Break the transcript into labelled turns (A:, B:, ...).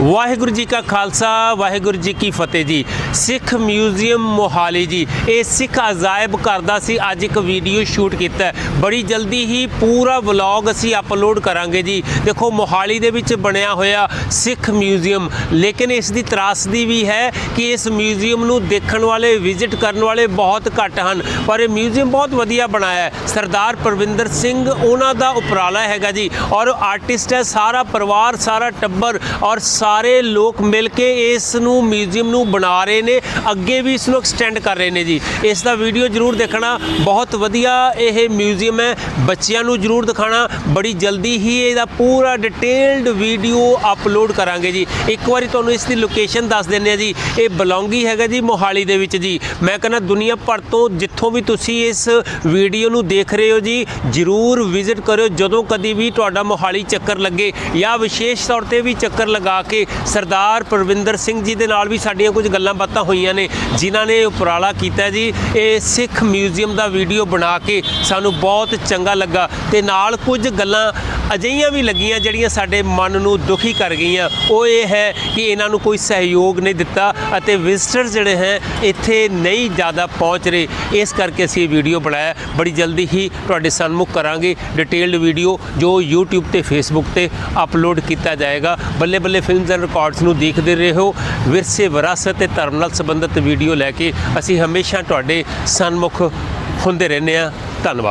A: ਵਾਹਿਗੁਰੂ ਜੀ ਕਾ ਖਾਲਸਾ, ਵਾਹਿਗੁਰੂ ਜੀ ਕੀ ਫਤਿਹ ਜੀ। ਸਿੱਖ ਮਿਊਜ਼ੀਅਮ ਮੋਹਾਲੀ ਜੀ, ਇਹ ਸਿੱਖ ਅਜਾਇਬ ਘਰ ਦਾ ਸੀ, ਅੱਜ ਇੱਕ ਵੀਡੀਓ ਸ਼ੂਟ ਕੀਤਾ ਬੜੀ ਜਲਦੀ ਹੀ ਪੂਰਾ ਵਲੌਗ ਅਸੀਂ ਅਪਲੋਡ ਕਰਾਂਗੇ ਜੀ। ਦੇਖੋ, ਮੋਹਾਲੀ ਦੇ ਵਿੱਚ ਬਣਿਆ ਹੋਇਆ ਸਿੱਖ ਮਿਊਜ਼ੀਅਮ, ਲੇਕਿਨ ਇਸ ਦੀ ਤਰਾਸਦੀ ਵੀ ਹੈ ਕਿ ਇਸ ਮਿਊਜ਼ੀਅਮ ਨੂੰ ਦੇਖਣ ਵਾਲੇ, ਵਿਜ਼ਿਟ ਕਰਨ ਵਾਲੇ ਬਹੁਤ ਘੱਟ ਹਨ। ਪਰ ਇਹ ਮਿਊਜ਼ੀਅਮ ਬਹੁਤ ਵਧੀਆ ਬਣਾਇਆ ਹੈ। ਸਰਦਾਰ ਪਰਵਿੰਦਰ ਸਿੰਘ ਉਹਨਾਂ ਦਾ ਉਪਰਾਲਾ ਹੈਗਾ ਜੀ। ਔਰ ਆਰਟਿਸਟ ਹੈ, ਸਾਰਾ ਪਰਿਵਾਰ, ਸਾਰਾ ਟੱਬਰ ਔਰ ਸਾਰੇ ਲੋਕ ਮਿਲ ਕੇ ਇਸ ਨੂੰ ਮਿਊਜ਼ੀਅਮ ਨੂੰ ਬਣਾ ਰਹੇ ਨੇ, ਅੱਗੇ ਵੀ ਇਸ ਨੂੰ ਐਕਸਟੈਂਡ ਕਰ ਰਹੇ ਨੇ ਜੀ। ਇਸ ਦਾ ਵੀਡੀਓ ਜਰੂਰ ਦੇਖਣਾ, ਬਹੁਤ ਵਧੀਆ ਇਹ ਮਿਊਜ਼ੀਅਮ ਹੈ, ਬੱਚਿਆਂ ਨੂੰ ਜਰੂਰ ਦਿਖਾਣਾ, ਬੜੀ ਜਲਦੀ ਹੀ ਇਹਦਾ ਪੂਰਾ ਡਿਟੇਲਡ ਵੀਡੀਓ ਅਪਲੋਡ ਕਰਾਂਗੇ ਜੀ। ਇੱਕ ਵਾਰੀ ਤੁਹਾਨੂੰ ਇਸ ਦੀ ਲੋਕੇਸ਼ਨ ਦੱਸ ਦਿੰਦੇ ਆ ਜੀ, ਇਹ ਬਲੌਂਗੀ ਹੈਗਾ ਜੀ ਮੋਹਾਲੀ ਦੇ ਵਿੱਚ ਜੀ। ਮੈਂ ਕਹਿੰਦਾ ਦੁਨੀਆ ਭਰ ਤੋਂ ਜਿੱਥੋਂ ਵੀ ਤੁਸੀਂ ਇਸ ਵੀਡੀਓ ਨੂੰ ਦੇਖ ਰਹੇ ਹੋ ਜੀ, ਜਰੂਰ ਵਿਜ਼ਿਟ ਕਰਿਓ, ਜਦੋਂ ਕਦੀ ਵੀ ਤੁਹਾਡਾ ਮੋਹਾਲੀ ਚੱਕਰ ਲੱਗੇ ਜਾਂ ਵਿਸ਼ੇਸ਼ ਤੌਰ ਤੇ ਵੀ ਚੱਕਰ ਲਗਾ ਕੇ ਸਰਦਾਰ ਪ੍ਰਵਿੰਦਰ ਸਿੰਘ ਜੀ ਦੇ ਨਾਲ ਵੀ ਸਾਡੀਆਂ ਕੁਝ ਗੱਲਾਂ ਬਾਤਾਂ ਹੋਈਆਂ ਨੇ, ਜਿਨ੍ਹਾਂ ਨੇ ਉਪਰਾਲਾ ਕੀਤਾ ਜੀ। ਇਹ ਸਿੱਖ ਮਿਊਜ਼ੀਅਮ ਦਾ ਵੀਡੀਓ ਬਣਾ ਕੇ ਸਾਨੂੰ ਬਹੁਤ ਚੰਗਾ ਲੱਗਾ ਤੇ ਨਾਲ ਕੁਝ ਗੱਲਾਂ ਅਜਿਹੀਆਂ ਵੀ ਲੱਗੀਆਂ ਜਿਹੜੀਆਂ ਸਾਡੇ ਮਨ ਨੂੰ ਦੁਖੀ ਕਰ ਗਈਆਂ। ਉਹ ਇਹ ਹੈ ਕਿ ਇਹਨਾਂ ਨੂੰ ਕੋਈ ਸਹਿਯੋਗ ਨਹੀਂ ਦਿੱਤਾ ਅਤੇ ਵਿਜ਼ਟਰ ਜਿਹੜੇ ਹੈ, ਇੱਥੇ ਨਹੀਂ ਜ਼ਿਆਦਾ ਪਹੁੰਚ ਰਹੇ। ਇਸ ਕਰਕੇ ਅਸੀਂ ਇਹ ਵੀਡੀਓ ਬਣਾਇਆ। ਬੜੀ ਜਲਦੀ ਹੀ ਤੁਹਾਡੇ ਸਨਮੁਖ ਕਰਾਂਗੇ। ਡਿਟੇਲਡ ਵੀਡੀਓ ਜੋ YouTube ਤੇ Facebook ਤੇ ਅਪਲੋਡ ਕੀਤਾ ਜਾਏਗਾ। ਬੱਲੇ ਬੱਲੇ ਫਿਲਮਸ ਐਂਡ ਰਿਕਾਰਡਸ ਨੂੰ ਦੇਖਦੇ ਰਹੋ। ਵਿਰਸੇ ਵਿਰਾਸਤ ਤੇ ਧਰਮ ਨਾਲ ਸੰਬੰਧਿਤ ਵੀਡੀਓ ਲੈ ਕੇ ਅਸੀਂ ਹਮੇਸ਼ਾ ਤੁਹਾਡੇ ਸਨਮੁਖ ਹੁੰਦੇ ਰਹਿੰਦੇ ਹਾਂ। ਧੰਨਵਾਦ।